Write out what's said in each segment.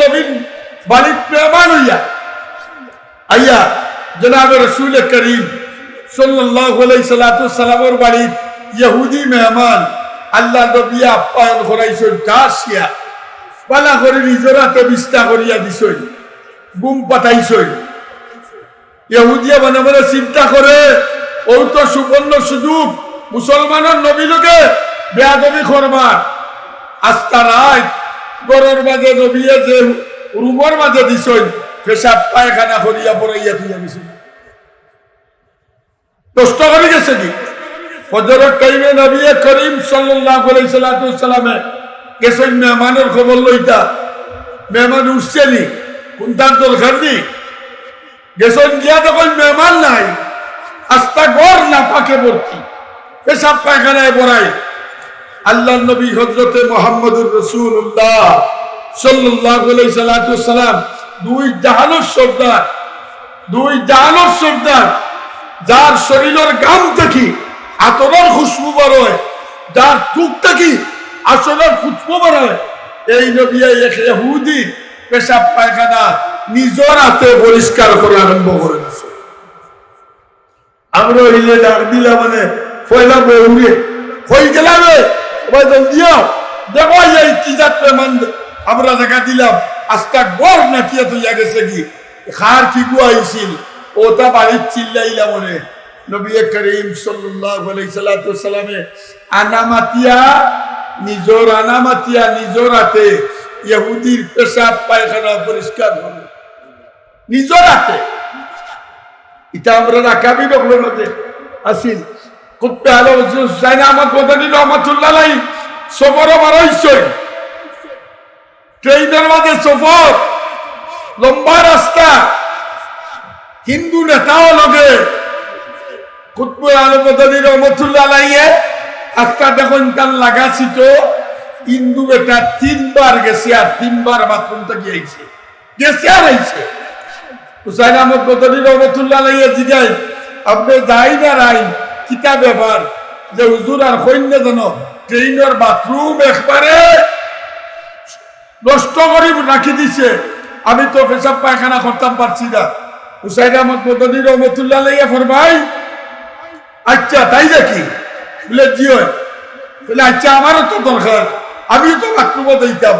নবীন আইয়া মেহমান আল্লাহ দিছই চিন্তা করে, ও তো সুবর্ণ সুযোগ, মুসলমানের নবী লোকে বেয়াদবি করবার। আস্থা রায় গরর মাঝে নবিয়ে যে রুমর মাঝে দিছই, পেশাব পায়খানা করিয়া পড়াইয়া তুইয়া দিছই কষ্ট করে গেছে কি? ফজরের টাইমে নবী করিম সাল্লাল্লাহু আলাইহি সাল্লাতু সাল্লামে গেছেন মেহমানের খবর লইতা। মেহমান উঠছেনি কোনটার দরকার নেই গেছেন গিয়া তখন মেহমান নাই। আস্তা গড় না পাকে ভর্তি। পেশাব পায়খানায় পড়াই আল্লাহ নবী হজরতে মোহাম্মদুর রসুল্লাহ সাল্লাতু সাল্লাম দুই জাহানোর সর্দার, দুই জাহানোর সর্দার, যার শরীরের গাম দেখি আতরের খুশবু বার হয়, যার টুক দেখি আসলের খুশবু বার হয়। এই নবী এক ইহুদি পেশাব পায়খানা নিজের হাতে পরিষ্কার করে আরম্ভ করে দিছে। আমরা হইলে ডাক দিলা মানে ফয়লা বউরে হই গেলামে ওই দিও দেখো, এই কি কি? খার কি গুয়াইছিল ওটা বাড়ির চিল্লাইলা মনে নবী করিম সাল্লামে আনামাতিয়া, নিজর আনামাতিয়া, নিজর হাতে ইহুদির পেশাব, পায়খানা পরিষ্কার হবে নিজর হাতে। এটা আমরা রাখাবি রকমের মধ্যে। আসিল। ট্রেনের মাঝে সফর, লম্বা রাস্তা। হিন্দু নেতাও লগে। কুতবু আলো মদনী রহমতুল্লাহ আলাইয়ে একটা দেখুন তার লাগাছি তো হিন্দু বেটা তিনবার গেছে আর তিনবার বাথরুম থেকে আইছে। গেছে আর আইছে। হুসাইন আহমদ বদলি রহমতুল্লাহ আলাইয়া জিগাই আপনি যাই না রাই কিতা ব্যাপার যে হুজুর আর সৈন্য যেন ট্রেনের বাথরুম একবারে নষ্ট করে রাখি দিছে। আমি তো পেশাব পায়খানা করতাম, পারছি না। হুসাইন আহমদ রহমতুল্লাহ আলাইয়া ফরমাই আচ্ছা তাই দেখি বলে, জি বলে আচ্ছা আমারও তো দরকার, আমিও তো বাথরুমও দিতাম।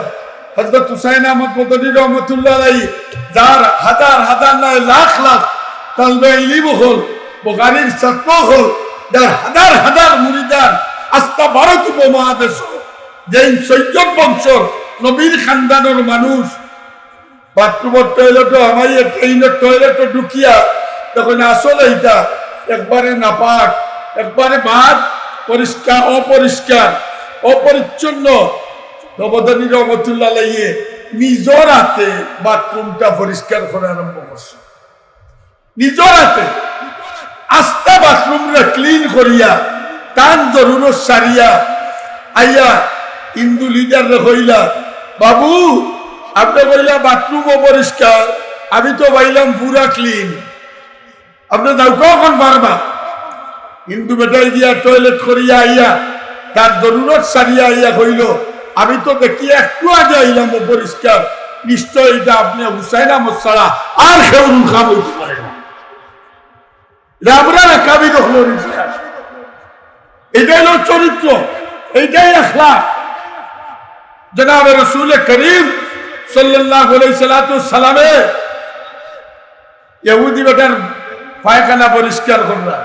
হজরত হুসাইন আহমদ রহমতুল্লাহ যার হাজার হাজার নয় লাখ লাখ তালবে ইলিম হল বোকারির ছাত্র হল যার হাজার হাজার মুরিদার আস্থা ভারত উপমহাদেশ যেই সৈয়দ বংশর নবীর খানদানের মানুষ, বাথরুমের টয়লেটও আমাইয়ে ট্রেনের টয়লেটও ঢুকিয়া তখন আসলে এটা একবারে নাপাক, একবারে বাদ, পরিষ্কার, অপরিষ্কার, অপরিচ্ছন্ন। নবদানী রহমতুল্লাহ লাইয়ে নিজর হাতে বাথরুমটা পরিষ্কার করে আরম্ভ করছে। নিজর হাতে আস্তা বাথরুম রে ক্লিন করিয়া, টান জরুর সারিয়া, আইয়া হিন্দু লিডার রে কইলা, বাবু, আপনি কইলা বাথরুম পরিষ্কার, আমি তো পাইলাম পুরা ক্লিন। আপনি যাও কখন পারবা হিন্দু বেটাই দিয়া টয়লেট করিয়া আইয়া, তার জরুরত সারিয়া আইয়া হইল আমি তো দেখি একটু আগে আইলাম পরিষ্কার। নিশ্চয় এটা আপনি হুসাইন আহমদ ছাড়া আর কেউ খাম হইতে পারে আমরা কাবি রহল এটাই হলো চরিত্র এইটাই আখলা জনাব রসুল করিম সাল্লাহ সালামে ইহুদি বেটার পায়খানা পরিষ্কার করলা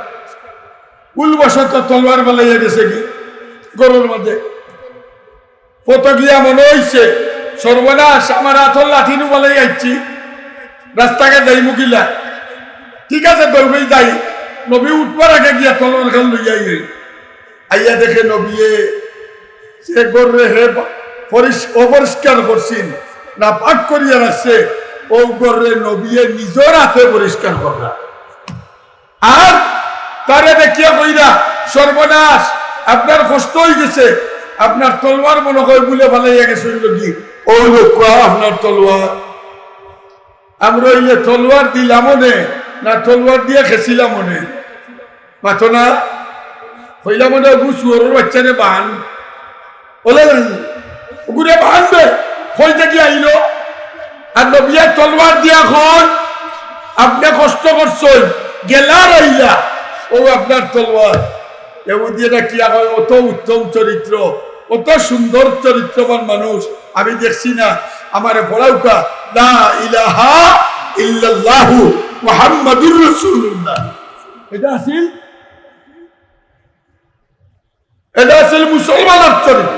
উলবসত তলবার বেলাইয়া গেছে কি? গরুর মধ্যে। কত গিয়া মনে হইছে, সর্বনাশ, আমার আথর লাঠিনু বলে যাচ্ছি রাস্তাকে যাই মুখিলা ঠিক আছে দৌড়েই যাই। নবী উঠবার আগে গিয়া তলর খান লইয়াই আইয়া। দেখে নবীয়ে সে গররে হে অপরিষ্কার করছেন না পাক করিয়া রাখছে। ও গররে নবীয়ে নিজের হাতে পরিষ্কার করলা। আর তারে দেখিয়া কইরা, সর্বনাশ, আপনার কষ্ট হয়ে গেছে। আপনার তলোয়ার মনে হয় বলে ভালাইয়া গেছে কি? ও লোক আপনার তলোয়ার? আমরা তলোয়ার দিলাম না তলোয়ার দিয়ে খেছিলাম মনে মাথো না হইলাম বাচ্চারে বান। ওলে ওগুরে বানবে কই থেকে আইলো। আর নবিয়া তলবার দিয়া খন আপনি কষ্ট করছই গেলা আইলা ও আপনার তলবার এমুদিয়েটা কি হয়? অত উত্তম চরিত্র, অত সুন্দর চরিত্রবান মানুষ, আমি দেখছি না। আমারে পড়াউকা লা ইলাহা ইল্লাল্লাহু মুহাম্মাদুর রাসূলুল্লাহ। এটা আছিল এটা আছিল মুসলমানের চরিত্র